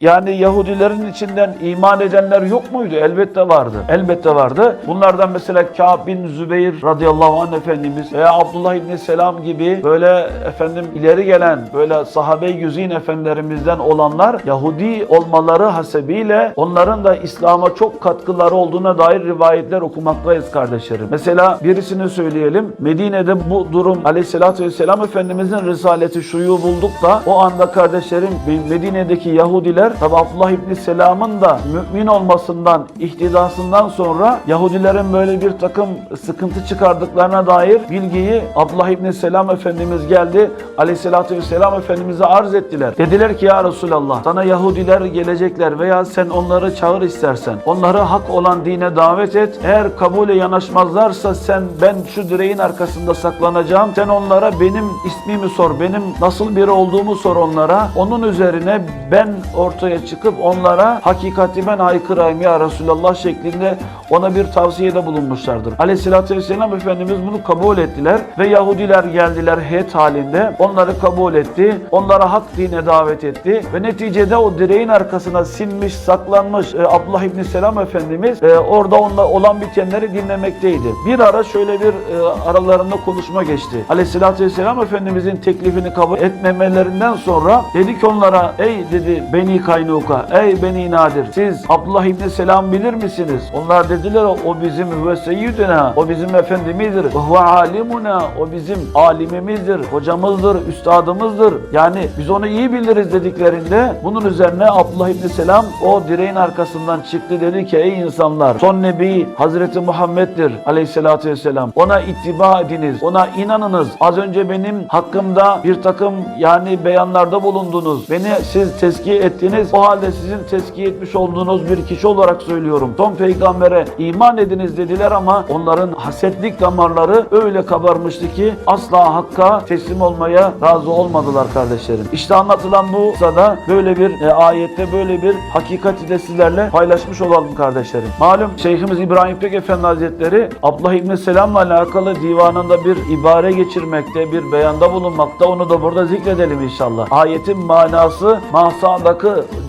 yani Yahudilerin içinden iman edenler yok muydu? Elbette vardı. Elbette vardı. Bunlardan mesela Kâb bin Zübeyir radıyallahu anh Efendimiz veya Abdullah İbni Selam gibi böyle efendim ileri gelen böyle sahabe-i yüzin efendilerimizden olanlar Yahudi olmaları hasebiyle onların da İslam'a çok katkıları olduğuna dair rivayetler okumaktayız kardeşlerim. Mesela birisini söyleyelim. Medine'de bu durum aleyhissalatü vesselam Efendimizin risaleti şuyu bulduk da o anda kardeşlerim Medine'deki Yahudiler tabi Abdullah İbni Selam'ın da mümin olmasından, ihtidasından sonra Yahudilerin böyle bir takım sıkıntı çıkardıklarına dair bilgiyi Abdullah İbni Selam Efendimiz geldi. Aleyhissalatü vesselam Efendimiz'e arz ettiler. Dediler ki ya Resulallah sana Yahudiler gelecekler veya sen onları çağır istersen. Onları hak olan dine davet et. Eğer kabule yanaşmazlarsa sen ben şu direğin arkasında saklanacağım. Sen onlara benim ismimi sor, benim nasıl biri olduğumu sor onlara. Onun üzerine ben ortaya çıkıp onlara hakikati ben haykırayım ya Resulallah şeklinde ona bir tavsiyede bulunmuşlardır. Aleyhissalatü vesselam Efendimiz bunu kabul ettiler ve Yahudiler geldiler heyet halinde. Onları kabul etti. Onlara hak dine davet etti ve neticede o direğin arkasına sinmiş, saklanmış e, Abdullah İbni Selam Efendimiz e, orada onunla olan bitenleri dinlemekteydi. Bir ara şöyle bir e, aralarında konuşma geçti. Aleyhissalatü vesselam Efendimizin teklifini kabul etmemelerinden sonra dedi ki onlara ey dedi Beni Kaynuka, ey Beni Nadir siz Abdullah İbni Selam bilir misiniz? Onlar dediler o bizim seyyidina, o bizim efendimizdir. Ve huve alimuna, o bizim alimimizdir, hocamızdır, üstadımızdır. Yani biz onu iyi biliriz dediklerinde bunun üzerine Abdullah İbni Selam o direğin arkasından çıktı dedi ki ey insanlar son nebi Hazreti Muhammed'dir aleyhissalatü vesselam. Ona ittiba ediniz, ona inanınız. Az önce benim hakkımda bir takım yani beyanlarda bulundunuz. Beni siz tezkiye ettiniz. O halde sizin tezkiye etmiş olduğunuz bir kişi olarak söylüyorum. Son peygambere iman ediniz dediler ama onların hasetlik damarları öyle kabarmıştı ki asla hakka teslim olmaya razı olmadılar kardeşlerim. İşte anlatılan bu da böyle bir e, ayette böyle bir hakikati de sizlerle paylaşmış olalım kardeşlerim. Malum Şeyhimiz İbrahim Pek Efendi Hazretleri Abdullah İbni Selam'la alakalı divanında bir ibare geçirmekte, bir beyanda bulunmakta. Onu da burada zikredelim inşallah. Ayetin manası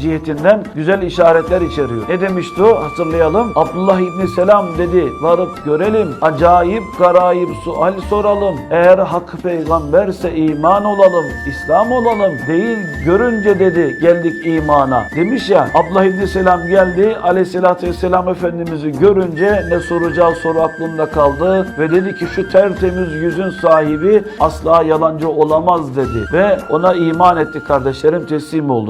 cihetinden güzel işaretler içeriyor. Ne demişti o? Hatırlayalım. Abdullah İbni Selam dedi varıp görelim. Acayip garayip sual soralım. Eğer hak peygamberse iman olalım. İslam olalım. Değil görünce dedi geldik imana. Demiş ya Abdullah İbni Selam geldi. Aleyhissalatü vesselam Efendimiz'i görünce ne soracağı soru aklında kaldı ve dedi ki şu tertemiz yüzün sahibi asla yalancı olamaz dedi ve ona iman etti kardeşlerim teslim oldu.